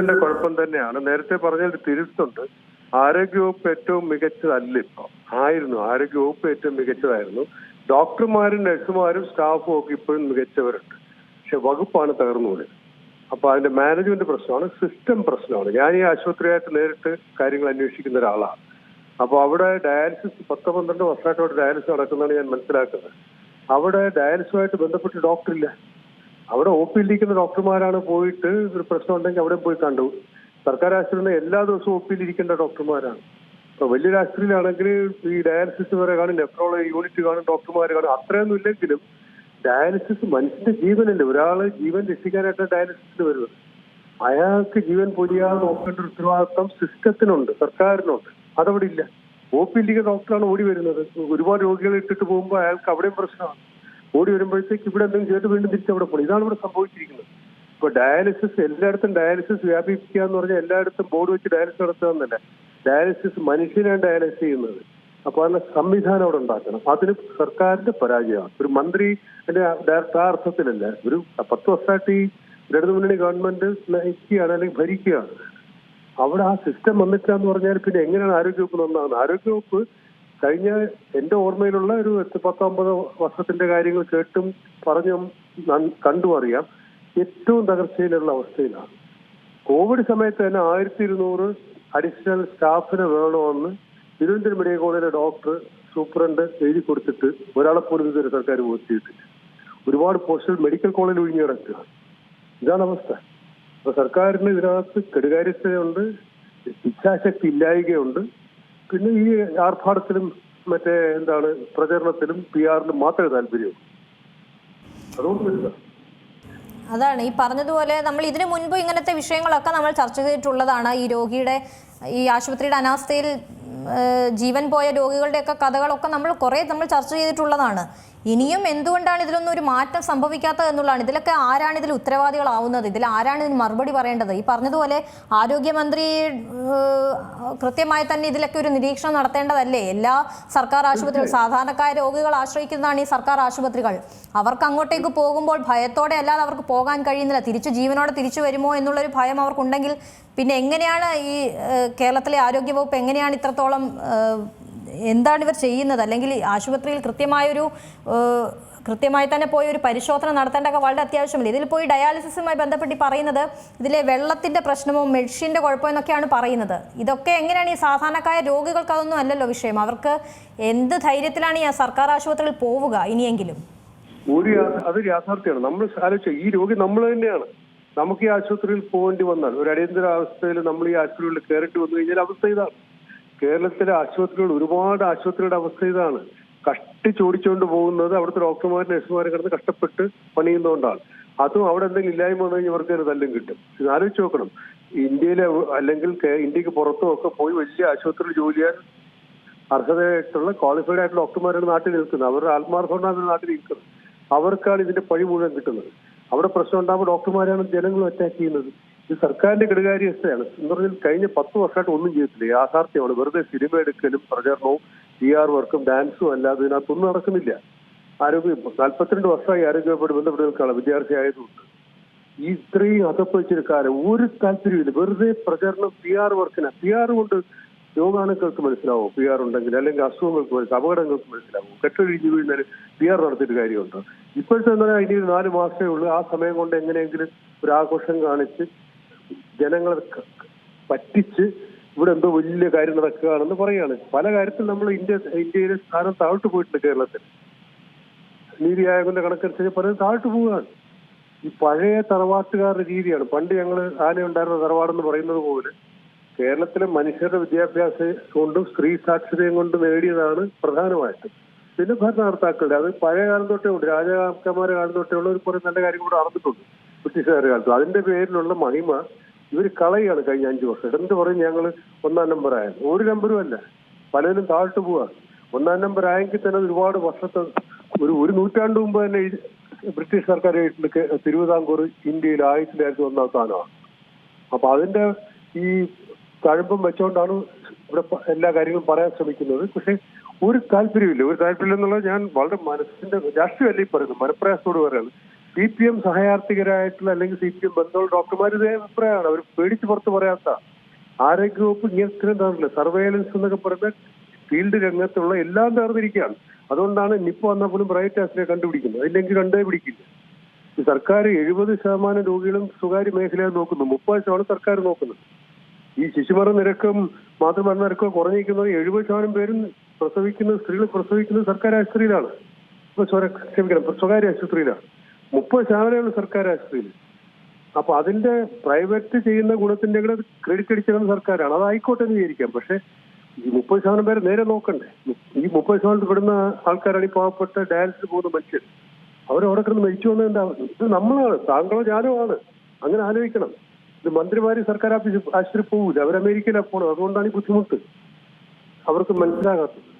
സിസ്റ്റത്തിന്റെ കുഴപ്പം തന്നെയാണ്. നേരത്തെ പറഞ്ഞതിൽ തിരുത്തുണ്ട്. ആരോഗ്യവകുപ്പ് ഏറ്റവും മികച്ചതല്ല ഇപ്പൊ. ആയിരുന്നു. ആരോഗ്യവകുപ്പ് ഏറ്റവും മികച്ചതായിരുന്നു. ഡോക്ടർമാരും നഴ്സുമാരും സ്റ്റാഫും ഒക്കെ ഇപ്പോഴും മികച്ചവരുണ്ട്. പക്ഷെ വകുപ്പാണ് തകർന്നുപോയത് അപ്പൊ അതിന്റെ മാനേജ്മെന്റ് പ്രശ്നമാണ് സിസ്റ്റം പ്രശ്നമാണ്. ഞാൻ ഈ ആശുപത്രിയായിട്ട് നേരിട്ട് കാര്യങ്ങൾ അന്വേഷിക്കുന്ന ഒരാളാണ്. അപ്പൊ അവിടെ ഡയാലിസിസ് പത്ത് പന്ത്രണ്ട് വർഷമായിട്ട് അവിടെ ഡയാലിസിസ് നടക്കുന്നതാണ് ഞാൻ മനസ്സിലാക്കുന്നത്. അവിടെ ഡയാലിസുമായിട്ട് ബന്ധപ്പെട്ട് ഡോക്ടർ ഇല്ല. അവിടെ ഒ പിയിൽ ഇരിക്കുന്ന ഡോക്ടർമാരാണ് പോയിട്ട് ഒരു പ്രശ്നം ഉണ്ടെങ്കിൽ അവിടെ പോയി കണ്ടു. സർക്കാർ ആശുപത്രിയിൽ എല്ലാ ദിവസവും ഒ പിയിൽ ഇരിക്കേണ്ട ഡോക്ടർമാരാണ്. ഇപ്പൊ വലിയൊരു ആശുപത്രിയിലാണെങ്കിൽ ഈ ഡയാലിസിസ് വരെ കാണും നെഫ്രോളജി യൂണിറ്റ് കാണും ഡോക്ടർമാർ കാണും. അത്രയൊന്നും ഇല്ലെങ്കിലും ഡയാലിസിസ് മനുഷ്യന്റെ ജീവനല്ലേ. ഒരാൾ ജീവൻ രക്ഷിക്കാനായിട്ട് ഡയാലിസിസിന് വരുന്നത്. അയാൾക്ക് ജീവൻ പൊരിയാതെ നോക്കേണ്ട ഒരു ഉത്തരവാദിത്വം സിസ്റ്റത്തിനുണ്ട് സർക്കാരിനുണ്ട്. അതവിടെ ഇല്ല. ഒ പി ഡോക്ടറാണ് ഓടി വരുന്നത്. ഒരുപാട് രോഗികളെ ഇട്ടിട്ട് പോകുമ്പോൾ അയാൾക്ക് അവിടെയും പ്രശ്നമാണ്. ഓടി വരുമ്പോഴത്തേക്ക് ഇവിടെ എന്തെങ്കിലും ചെയ്തിട്ട് വീണ്ടും തിരിച്ച് അവിടെ പോകണം ഇതാണ് ഇവിടെ സംഭവിച്ചിരിക്കുന്നത്. ഇപ്പൊ ഡയാലിസിസ് എല്ലായിടത്തും ഡയാലിസിസ് വ്യാപിപ്പിക്കുക എന്ന് പറഞ്ഞാൽ എല്ലായിടത്തും ബോർഡ് വെച്ച് ഡയാലിസിസ് നടത്തുക എന്നല്ല. ഡയാലിസിസ് മനുഷ്യനാണ് ഡയാലിസിസ് ചെയ്യുന്നത്. അപ്പൊ അതിന് സംവിധാനം അവിടെ ഉണ്ടാക്കണം. അതിന് സർക്കാരിന്റെ പരാജയമാണ്. ഒരു മന്ത്രി ആ അർത്ഥത്തിലല്ല. ഒരു പത്ത് വർഷമായിട്ട് ഈ ഇടതു മുന്നണി ഗവൺമെന്റ് നയിക്കുകയാണ് അല്ലെങ്കിൽ ഭരിക്കുകയാണ്. അവിടെ ആ സിസ്റ്റം വന്നിട്ടില്ല എന്ന് പറഞ്ഞാൽ പിന്നെ എങ്ങനെയാണ് ആരോഗ്യവകുപ്പ് നന്നാകുന്നത് ആരോഗ്യവകുപ്പ് കഴിഞ്ഞ എന്റെ ഓർമ്മയിലുള്ള ഒരു എട്ട് പത്തൊമ്പത് വർഷത്തിന്റെ കാര്യങ്ങൾ കേട്ടും പറഞ്ഞും കണ്ടും അറിയാം ഏറ്റവും തകർച്ചയിലുള്ള അവസ്ഥയിലാണ്. കോവിഡ് സമയത്ത് തന്നെ ആയിരത്തി ഇരുന്നൂറ് അഡീഷണൽ സ്റ്റാഫിനെ വേണമെന്ന് തിരുവനന്തപുരം മെഡിക്കൽ കോളേജിലെ ഡോക്ടർ സൂപ്രണ്ട് എഴുതി കൊടുത്തിട്ട് ഒരാളെ പോലും ഇതുവരെ സർക്കാർ പൂർത്തിയിട്ടില്ല ഒരുപാട് പോസ്റ്റുകൾ മെഡിക്കൽ കോളേജിൽ ഒഴിഞ്ഞു കിടക്കുക ഇതാണ് അവസ്ഥ. അപ്പൊ സർക്കാരിന് ഇതിനകത്ത് കെടുകാര്യസ്ഥതയുണ്ട് ഇച്ഛാശക്തി ഇല്ലായികയുണ്ട്. പിന്നെ ഈ ആർഭാടത്തിലും മറ്റേ എന്താണ് പ്രചരണത്തിലും പി ആറിലും മാത്രമേ താല്പര്യമുള്ളൂ. അതാണ് ഈ പറഞ്ഞതുപോലെ നമ്മൾ ഇതിനു മുൻപ് ഇങ്ങനത്തെ വിഷയങ്ങളൊക്കെ നമ്മൾ ചർച്ച ചെയ്തിട്ടുള്ളതാണ്. ഈ രോഗിയുടെ ഈ ആശുപത്രിയുടെ അനാസ്ഥയിൽ ജീവൻ പോയ രോഗികളുടെയൊക്കെ കഥകളൊക്കെ നമ്മൾ കുറേ നമ്മൾ ചർച്ച ചെയ്തിട്ടുള്ളതാണ്. ഇനിയും എന്തുകൊണ്ടാണ് ഇതിലൊന്നും ഒരു മാറ്റം സംഭവിക്കാത്തത് എന്നുള്ളതാണ്. ഇതിലൊക്കെ ആരാണ് ഇതിൽ ഉത്തരവാദികളാവുന്നത്? ഇതിൽ ആരാണ് ഇതിന് മറുപടി പറയേണ്ടത്? ഈ പറഞ്ഞതുപോലെ ആരോഗ്യമന്ത്രി കൃത്യമായി തന്നെ ഇതിലൊക്കെ ഒരു നിരീക്ഷണം നടത്തേണ്ടതല്ലേ? എല്ലാ സർക്കാർ ആശുപത്രികൾ സാധാരണക്കായ രോഗികൾ ആശ്രയിക്കുന്നതാണ് ഈ സർക്കാർ ആശുപത്രികൾ. അവർക്ക് അങ്ങോട്ടേക്ക് പോകുമ്പോൾ ഭയത്തോടെ അല്ലാതെ അവർക്ക് പോകാൻ കഴിയുന്നില്ല. തിരിച്ചു ജീവനോടെ തിരിച്ചു വരുമോ എന്നുള്ളൊരു ഭയം അവർക്കുണ്ടെങ്കിൽ പിന്നെ എങ്ങനെയാണ് ഈ കേരളത്തിലെ ആരോഗ്യവകുപ്പ് എങ്ങനെയാണ് ഇത്രത്തോളം എന്താണ് ഇവർ ചെയ്യുന്നത്? അല്ലെങ്കിൽ ആശുപത്രിയിൽ കൃത്യമായൊരു കൃത്യമായി തന്നെ പോയി ഒരു പരിശോധന നടത്തേണ്ടതൊക്കെ വളരെ അത്യാവശ്യമില്ല ഇതിൽ പോയി ഡയാലിസിസുമായി ബന്ധപ്പെട്ട് പറയുന്നത് ഇതിലെ വെള്ളത്തിന്റെ പ്രശ്നമോ മെഡിസിന്റെ കുഴപ്പമോ എന്നൊക്കെയാണ് പറയുന്നത്. ഇതൊക്കെ എങ്ങനെയാണ് ഈ സാധാരണക്കായ രോഗികൾക്ക് അതൊന്നും അല്ലല്ലോ വിഷയം. അവർക്ക് എന്ത് ധൈര്യത്തിലാണ് ഈ സർക്കാർ ആശുപത്രിയിൽ പോവുക ഇനിയെങ്കിലും? ഒരു അത് യാഥാർത്ഥ്യമാണ്. നമ്മൾ ആലോചിച്ച ഈ രോഗി നമ്മൾ തന്നെയാണ്. നമുക്ക് ഈ ആശുപത്രിയിൽ പോകേണ്ടി വന്നാൽ ഒരു അടിയന്തരാവസ്ഥയിൽ നമ്മൾ ഈ ആശുപത്രികളിൽ കയറിട്ട് വന്നു കഴിഞ്ഞാൽ അവസ്ഥ ഇതാണ്. കേരളത്തിലെ ആശുപത്രികൾ ഒരുപാട് ആശുപത്രിയുടെ അവസ്ഥ ഇതാണ്. കഷ്ടി ചോടിച്ചുകൊണ്ട് പോകുന്നത് അവിടുത്തെ ഡോക്ടർമാരും നഴ്സുമാരും കിടന്ന് കഷ്ടപ്പെട്ട് പണിയുന്നതുകൊണ്ടാണ് അതും അവിടെ എന്തെങ്കിലും ഇല്ലായ്മ വന്നു കഴിഞ്ഞാൽ ഇവർക്ക് ഒരു തല്ലും കിട്ടും. ഇത് ആലോചിച്ച് നോക്കണം. ഇന്ത്യയിലെ അല്ലെങ്കിൽ ഇന്ത്യയ്ക്ക് പുറത്തും ഒക്കെ പോയി വലിയ ആശുപത്രിയിൽ ജോലി ചെയ്യാൻ അർഹതയായിട്ടുള്ള ക്വാളിഫൈഡ് ആയിട്ടുള്ള ഡോക്ടർമാരാണ് നാട്ടിൽ നിൽക്കുന്നത്. അവരുടെ ആത്മാർത്ഥമാണ് നാട്ടിൽ നിൽക്കുന്നത്. അവർക്കാണ് ഇതിന്റെ പഴി മുഴുവൻ കിട്ടുന്നത്. അവിടെ പ്രശ്നം ഉണ്ടാകുമ്പോൾ ഡോക്ടർമാരാണ് ജനങ്ങളും അറ്റാക്ക് ചെയ്യുന്നത്. ഇത് സർക്കാരിന്റെ കെടുകാര്യസ്ഥയാണ് എന്ന് പറഞ്ഞാൽ കഴിഞ്ഞ പത്ത് വർഷമായിട്ട് ഒന്നും ചെയ്തിട്ടില്ല. യാഥാർത്ഥ്യമാണ്. വെറുതെ സിനിമ എടുക്കലും പ്രചരണവും പി ആർ വർക്കും ഡാൻസും അല്ലാതെ ഇതിനകത്തൊന്നും നടക്കുന്നില്ല. ആരോഗ്യ നാൽപ്പത്തിരണ്ട് വർഷമായി ആരോഗ്യവുമായിട്ട് ബന്ധപ്പെട്ട് നിൽക്കുകയാണ് വിദ്യാർത്ഥി ആയതുകൊണ്ട് ഈ ഇത്രയും അകപ്പഴിച്ചൊരു കാലം ഒരു താല്പര്യമില്ല വെറുതെ പ്രചരണം പി ആർ വർക്കിന് പി ആർ കൊണ്ട് രോഗാണുക്കൾക്ക് മനസ്സിലാവും? പി ആർ ഉണ്ടെങ്കിൽ അല്ലെങ്കിൽ അസുഖങ്ങൾക്ക് മനസ്സിലാവും? അപകടങ്ങൾക്ക് മനസ്സിലാവും? കെട്ടൊഴിഞ്ഞു വീഴുന്നതിന് പി ആർ നടത്തിയിട്ട് കാര്യമുണ്ടോ? ഇപ്പോഴത്തെ എന്താ ഇനി നാല് മാസമേ ഉള്ളൂ. ആ സമയം കൊണ്ട് എങ്ങനെയെങ്കിലും ഒരു ആഘോഷം കാണിച്ച് ജനങ്ങളെ പറ്റിച്ച് ഇവിടെ എന്തോ വലിയ കാര്യം നടക്കുകയാണെന്ന് പറയാണ് പല കാര്യത്തിൽ നമ്മൾ ഇന്ത്യ ഇന്ത്യയിലെ സ്ഥാനം താഴ്ത്തു പോയിട്ടുണ്ട് കേരളത്തിൽ. നീതി ആയോഗിന്റെ കണക്കനുസരിച്ച് പലരും താഴ്ത്തു പോവുകയാണ്. ഈ പഴയ തറവാട്ടുകാരുടെ രീതിയാണ്. പണ്ട് ഞങ്ങൾ ആന ഉണ്ടായിരുന്ന തറവാടെന്ന് പറയുന്നത് പോലെ കേരളത്തിലെ മനുഷ്യരുടെ വിദ്യാഭ്യാസം കൊണ്ടും സ്ത്രീ സാക്ഷരതയും കൊണ്ട് നേടിയതാണ് പ്രധാനമായിട്ടും. പിന്നെ ഭരണകർത്താക്കളുടെ. അത് പഴയ കാലം തൊട്ടേ ഉണ്ട്. രാജാക്കന്മാരെ കാലം തൊട്ടേ ഉള്ള ഒരു കുറെ നല്ല കാര്യം കൂടെ നടന്നിട്ടുണ്ട്. ബ്രിട്ടീഷുകാരുടെ കാലത്ത് അതിന്റെ പേരിലുള്ള മഹിമ ഇവർ കളയാണ് കഴിഞ്ഞ അഞ്ചു വർഷം. എന്ത് പറയും ഞങ്ങൾ ഒന്നാം നമ്പർ ആയത്? ഒരു നമ്പറും അല്ല. പലരും താഴ്ത്തു പോവാ. ഒന്നാം നമ്പർ ആയെങ്കിൽ തന്നെ ഒരുപാട് വർഷത്തെ ഒരു ഒരു നൂറ്റാണ്ട് മുമ്പ് തന്നെ ബ്രിട്ടീഷ് സർക്കാർ തിരുവിതാംകൂർ ഇന്ത്യയിൽ ആയിരത്തിലായിരത്തി ഒന്നാം സ്ഥാനമാണ്. അപ്പൊ അതിന്റെ ഈ തഴമ്പം വെച്ചുകൊണ്ടാണ് ഇവിടെ എല്ലാ കാര്യങ്ങളും പറയാൻ ശ്രമിക്കുന്നത്. പക്ഷെ ഒരു താല്പര്യമില്ല ഒരു താല്പര്യം എന്നുള്ളത് ഞാൻ വളരെ മനസ്സിന്റെ രാഷ്ട്രീയമല്ല ഈ പറയുന്നത്? മനപ്രയാസത്തോട് പറയാണ് സി പി എം സഹയാർത്ഥികരായിട്ടുള്ള അല്ലെങ്കിൽ സി പി എം ബന്ധമുള്ള ഡോക്ടർമാർ ഇതേ അഭിപ്രായമാണ്. അവർ പേടിച്ച് പുറത്ത് പറയാത്ത ആരോഗ്യവകുപ്പ് ഇങ്ങനെ തന്നില്ല സർവൈലൻസ് എന്നൊക്കെ പറയുന്ന ഫീൽഡ് രംഗത്തുള്ള എല്ലാം തകർന്നിരിക്കുകയാണ്. അതുകൊണ്ടാണ് നിപ്പ വന്നാൽ പോലും പ്രൈവറ്റ് ആശുപത്രിയെ കണ്ടുപിടിക്കുന്നത്. അതില്ലെങ്കിൽ കണ്ടേ പിടിക്കില്ല. സർക്കാർ എഴുപത് ശതമാനം രോഗികളും സ്വകാര്യ മേഖലയിൽ നോക്കുന്നു. മുപ്പത് ശതമാനം സർക്കാർ നോക്കുന്നത് ഈ ശിശുമരണ നിരക്കും മാതൃമരണ നിരക്കും കുറഞ്ഞിരിക്കുന്നത് എഴുപത് ശതമാനം പേരും പ്രസവിക്കുന്ന സ്ത്രീകൾ പ്രസവിക്കുന്നത് സർക്കാർ ആശുപത്രിയിലാണ്. ക്ഷമിക്കണം. സ്വകാര്യ ആശുപത്രിയിലാണ്. മുപ്പത് ശതമാനമാണ് സർക്കാർ ആശുപത്രിയിൽ. അപ്പൊ അതിന്റെ പ്രൈവറ്റ് ചെയ്യുന്ന ഗുണത്തിന്റെ കൂടെ ക്രെഡിറ്റ് അടിച്ചിരുന്ന സർക്കാരാണ്. അതായിക്കോട്ടെ എന്ന് വിചാരിക്കാം. പക്ഷെ ഈ മുപ്പത് ശതമാനം പേരെ നേരെ നോക്കണ്ടേ? ഈ മുപ്പത് ശതമാനത്തിൽ പെടുന്ന ആൾക്കാരാണ് ഈ പാവപ്പെട്ട ഡയാലിസിന് പോകുന്ന മനുഷ്യർ. അവരവിടെ കിടന്ന് മരിച്ചു വന്നതിന്റെ ഇത് നമ്മളാണ്. താങ്കളോ ഞാനോ ആണ്. അങ്ങനെ ആലോചിക്കണം. ഇത് മന്ത്രിമാര് സർക്കാർ ആശുപത്രി പോകില്ല അവർ അമേരിക്കയിലാണ് പോകണം അതുകൊണ്ടാണ് ഈ ബുദ്ധിമുട്ട്. അവർക്ക് മനസ്സിലാകാത്തത്.